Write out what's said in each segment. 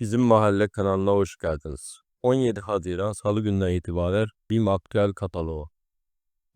Bizim Mahalle kanalına hoş geldiniz. 17 Haziran Salı günden itibaren BİM aktüel kataloğu.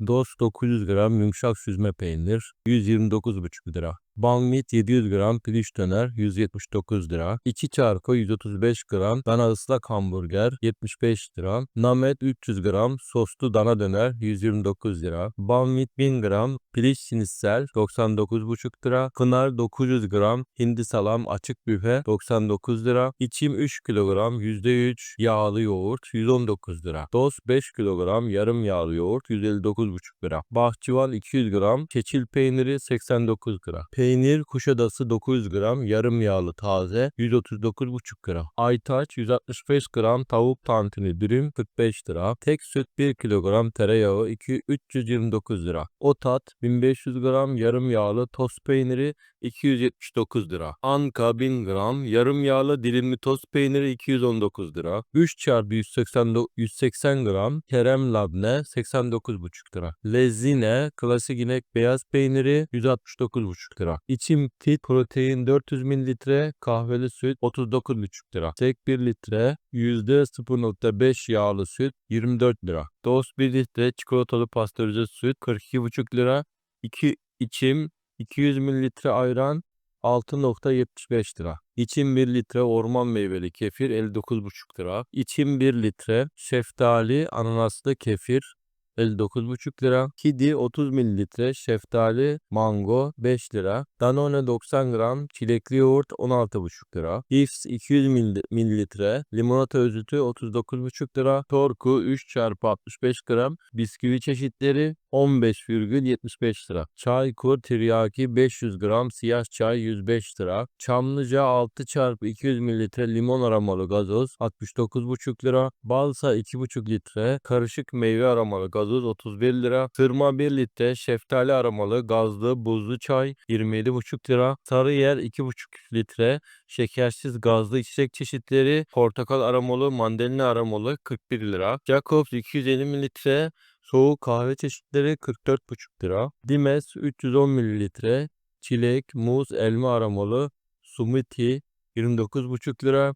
Dost 900 gram yumuşak süzme peynir 129,5 lira. Balmit 700 gram piliç döner 179 lira. 2 çarpı 135 gram dana ıslak hamburger 75 lira. Namet 300 gram soslu dana döner 129 lira. Balmit 1000 gram piliç sinisel 99,5 lira. Pınar 900 gram hindi salam açık büfe 99 lira. İçim 3 kilogram %3 yağlı yoğurt 119 lira. Dost 5 kilogram yarım yağlı yoğurt 159,5 lira. Bahçıvan 200 gram keçil peyniri 89 lira. Peynir Kuşadası 900 gram yarım yağlı taze 139,5 lira. Aytaç 165 gram tavuk tantuni dürüm 45 lira. Tek süt 1 kilogram tereyağı 2 329 lira. Otat 1500 gram yarım yağlı tost peyniri 279 lira. Anka 1000 gram yarım yağlı dilimli tost peyniri 219 lira. 3 çarpı 180, 180 gram kerem labne 89,5 lira. Lezine klasik inek beyaz peyniri 169,5 lira. İçim tit protein 400 mililitre kahveli süt 39,5 lira. Tek 1 litre %0.5 yağlı süt 24 lira. Dost 1 litre çikolatalı pastörize süt 42,5 lira. 2 içim 200 mililitre ayran 6.75 lira. İçim 1 litre orman meyveli kefir 59,5 lira. İçim 1 litre şeftali ananaslı kefir 59,5 lira. Kidi 30 mililitre şeftali mango 5 lira. Danone 90 gram çilekli yoğurt 16,5 lira. Hifz 200 mil- mililitre limonata özütü 39,5 lira. Torku 3 çarpı 65 gram bisküvi çeşitleri 15,75 lira. Çaykur tiryaki 500 gram siyah çay 105 lira. Çamlıca 6 çarpı 200 mililitre limon aromalı gazoz 69,5 lira. Balsa 2,5 litre karışık meyve aromalı gazoz 31 lira. Sırma 1 litre şeftali aromalı gazlı buzlu çay 27,5 lira. Sarıyer 2,5 litre şekersiz gazlı içecek çeşitleri portakal aromalı mandalina aromalı 41 lira. Jacobs 250 mililitre Soğuk kahve çeşitleri 44,5 lira. Dimes 310 mililitre. Çilek, muz, elma aromalı smoothie 29,5 lira.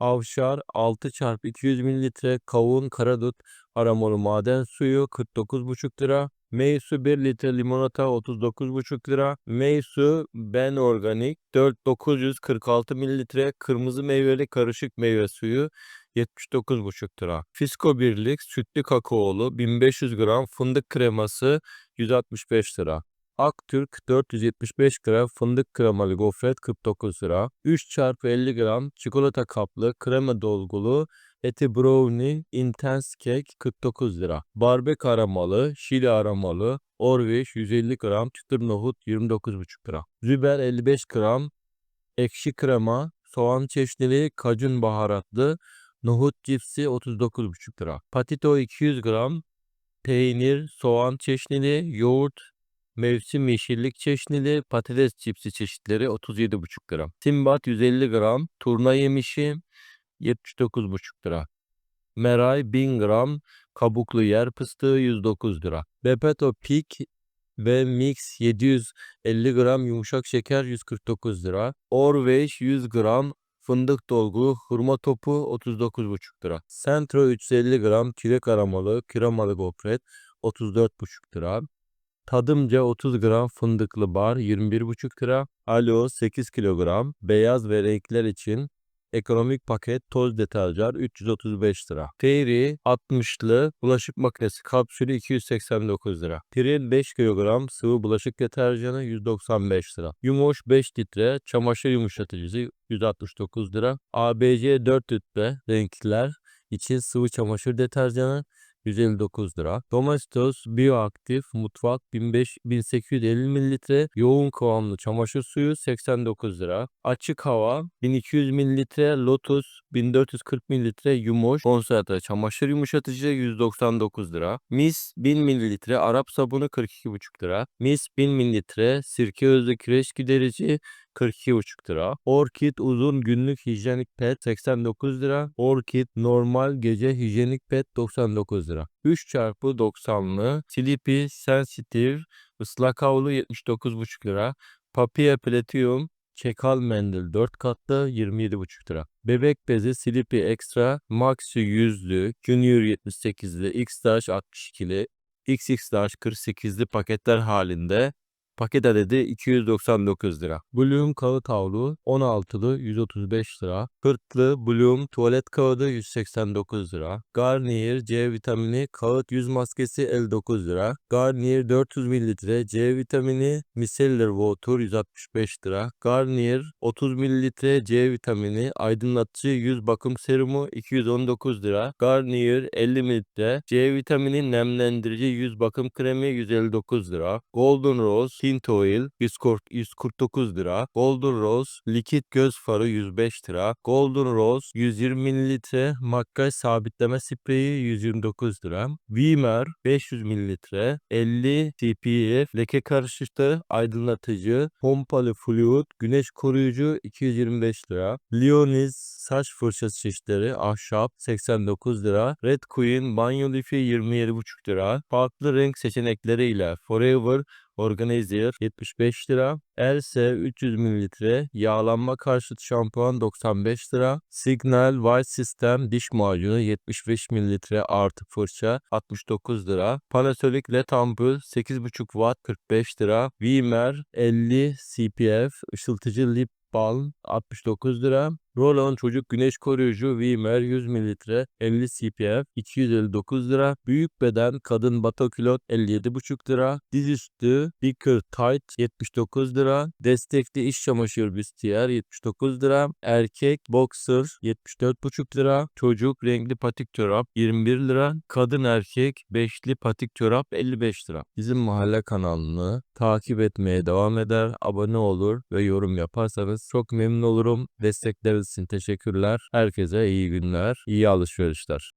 Avşar 6 çarpı 200 mililitre kavun karadut aromalı maden suyu 49,5 lira. Meysu 1 litre limonata 39,5 lira. Meysu Ben Organik 4946 mililitre kırmızı meyveli karışık meyve suyu 79,5 lira. Fisko Birlik sütlü kakaolu 1500 gram fındık kreması 165 lira. Aktürk 475 gram fındık kremalı gofret 49 lira. 3 çarpı 50 gram çikolata kaplı krema dolgulu eti brownie intense cake 49 lira. Barbek aromalı, şili aromalı, Orviş 150 gram çıtır nohut 29,5 lira. Züber 55 gram ekşi krema, soğan çeşnili, kajun baharatlı, Nohut cipsi 39,5 lira. Patito 200 gram. Peynir, soğan çeşnili, yoğurt, mevsim yeşillik çeşnili, patates cipsi çeşitleri 37,5 lira. Timbat 150 gram. Turna yemişi 79,5 lira. Meray 1000 gram. Kabuklu yer fıstığı 109 lira. Bepeto Peak ve Mix 750 gram yumuşak şeker 149 lira. Orveş 100 gram Fındık dolgu hurma topu 39,5 lira. Centro 350 gram çilek aromalı kremalı gofret 34,5 lira. Tadımca 30 gram fındıklı bar 21,5 lira. Alo 8 kilogram beyaz ve renkler için ekonomik paket toz deterjan 335 lira. Fairy 60'lı bulaşık makinesi kapsülü 289 lira. Piril 5 kilogram sıvı bulaşık deterjanı 195 lira. Yumoş 5 litre çamaşır yumuşatıcısı 169 lira. ABC 4 litre renkler için sıvı çamaşır deterjanı 159 lira. Domestos Bioaktif Mutfak 1500 1850 mililitre yoğun kıvamlı çamaşır suyu 89 lira. Açık hava 1200 mililitre Lotus 1440 mililitre Yumoş konsantre çamaşır yumuşatıcı 199 lira. Mis 1000 mililitre Arap sabunu 42,5 lira. Mis 1000 mililitre sirke özlü kireç giderici 42,5 lira. Orkid uzun günlük hijyenik pet 89 lira. Orkid normal gece hijyenik pet 99 lira. 3 çarpı 90'lı Sleepy Sensitive ıslak havlu 79,5 lira. Papia Platinum Çekal mendil 4 katlı 27,5 lira. Bebek bezi Sleepy Extra Maxi 100'lü, Junior 78'li, X-Large 62'li, XX Large 48'li paketler halinde Paket adedi 299 lira. Bloom kağıt havlu 16'lı 135 lira. Pırtlı Bloom tuvalet kağıdı 189 lira. Garnier C vitamini kağıt yüz maskesi 59 lira. Garnier 400 ml C vitamini micellar water 165 lira. Garnier 30 ml C vitamini aydınlatıcı yüz bakım serumu 219 lira. Garnier 50 ml C vitamini nemlendirici yüz bakım kremi 159 lira. Golden Rose Tint Oil 140 149 lira. Golden Rose likit göz farı 105 lira. Golden Rose 120 ml makyaj sabitleme spreyi 129 lira. Vimer 500 ml 50 TPF leke karışıcı aydınlatıcı pompalı fluid güneş koruyucu 225 lira. Leonis saç fırçası çeşitleri ahşap 89 lira. Red Queen banyo lifi 27,5 lira. Farklı renk seçenekleriyle Forever Organizer 75 lira. Else 300 ml yağlanma karşıtı şampuan 95 lira. Signal White System diş macunu 75 ml artı fırça 69 lira. Panasonic LED ampul 8,5 watt 45 lira. Vimer 50 CPF ışıltıcı lip balm 69 lira. Roland çocuk güneş koruyucu Vimer 100 ml 50 CPF 259 lira. Büyük beden kadın bato külot 57,5 lira. Dizüstü Bicker Tight 79 lira. Destekli iş çamaşır büstiyer 79 lira. Erkek boxer 74,5 lira. Çocuk renkli patik çorap 21 lira. Kadın erkek beşli patik çorap 55 lira. Bizim mahalle kanalını takip etmeye devam eder. Abone olur ve yorum yaparsanız çok memnun olurum. Destekleriniz için teşekkürler. Herkese iyi günler, iyi alışverişler.